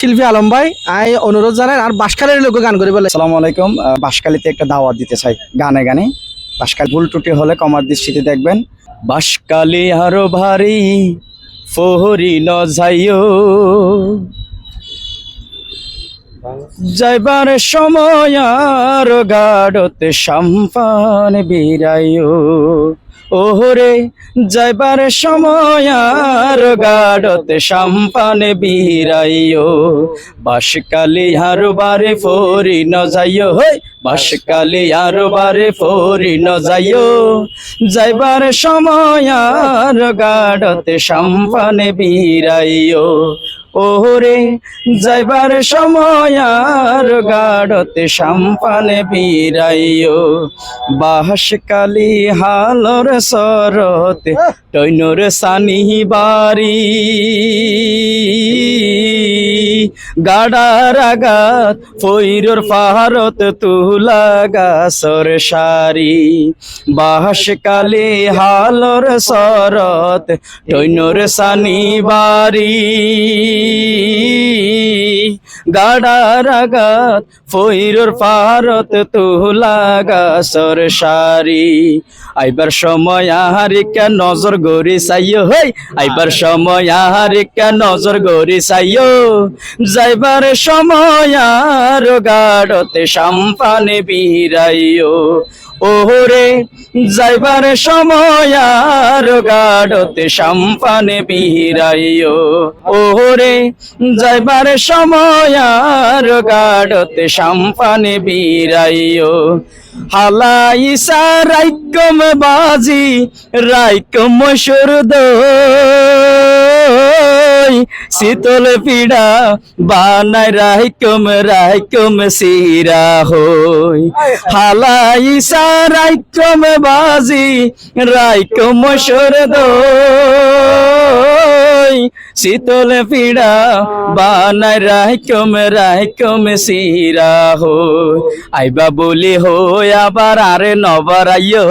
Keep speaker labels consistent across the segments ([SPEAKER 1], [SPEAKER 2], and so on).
[SPEAKER 1] শিল্পী আলম ভাই আই অনুরোধ জানাই আর বাসখালের লোক গান করে বলে।
[SPEAKER 2] আসসালামু আলাইকুম। বাঁশখালীতে একটা দাওয়াত দিতে চাই গানে গানে। বাঁশখালী ভুল ত্রুটি হলে কমার দৃষ্টিতে দেখবেন। বাঁশখালী আরও ভারী ফহরি ন যাইও। যাইবার সময় আর গাড়তে সাম্পান বিরাইও। ওহরে, যাইবার সময় আর গাড়তে সাম্পান বিরাইও। বাসকালি আর বারে ফরি ন যাইও, হই বাসকালি আর বারে ফরি ন যাইও। যাইবার সময় আর গাড়তে সাম্পানে বিরাইও। ওরে যাইবার সময় আর গাড়তে সাম্পানে বিরাইও বাসকালি হালর সরতে টৈনর সানি বাড়ি গাডার আগাত ফৈরর পাহারত তুলা গাছর সারি। বাস কালে হালর সরত টৈনর সানি বাড়ি। গাডার আগাত ফৈরর পাহারত তুলা গাছর সারি। আইবার সময় আহারিকা নজর গরি চাইও, হই। আইবার সময় আহারিকা নজর গরি চাইও। যাইবার সময় আর গাড়তে সাম্পানে বিরাইও। ওহরে, যাইবার সময় আর গাড়তে সাম্পানে বিরাইও। ওহরে, যাইবার সময় আর গাড়তে সাম্পানে বিরাইও। হালাইসা রাইকম বাজি, রাইকম সুরদ শীতল পিড়া বানাই রাইকম রাইকম সিরা হই। হালাইসা রাইকম বাজি রাইকম সুরদ শীতল পিড়া বানাই রাইকম রাইকম সিরা হই। আইবা বলি হই আবার আরে নবরাইও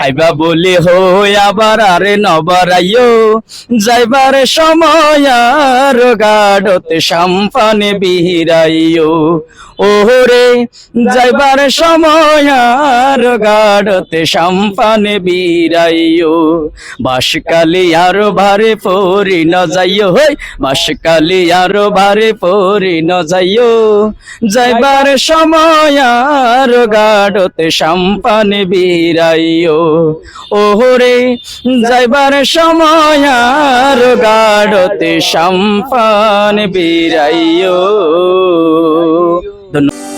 [SPEAKER 2] আইবা বলি হই আবার আরে নবরাইও। যাইবার সময় আর গাড়তে সাম্পানে বিহিরাইও। ওহরে, যাইবার সময় আর গাড়তে সাম্পানে বিরাইও বাসকালি আরও ভারে পরি ন যাইও হই বাসকালি আরও ভারে পরি ন যাইও। যাইবার সময় আর গাড়তে সাম্পানে ওহরে যাইবার সময় আর গাড়তে সম্পান বিরাইও। ধন্যবাদ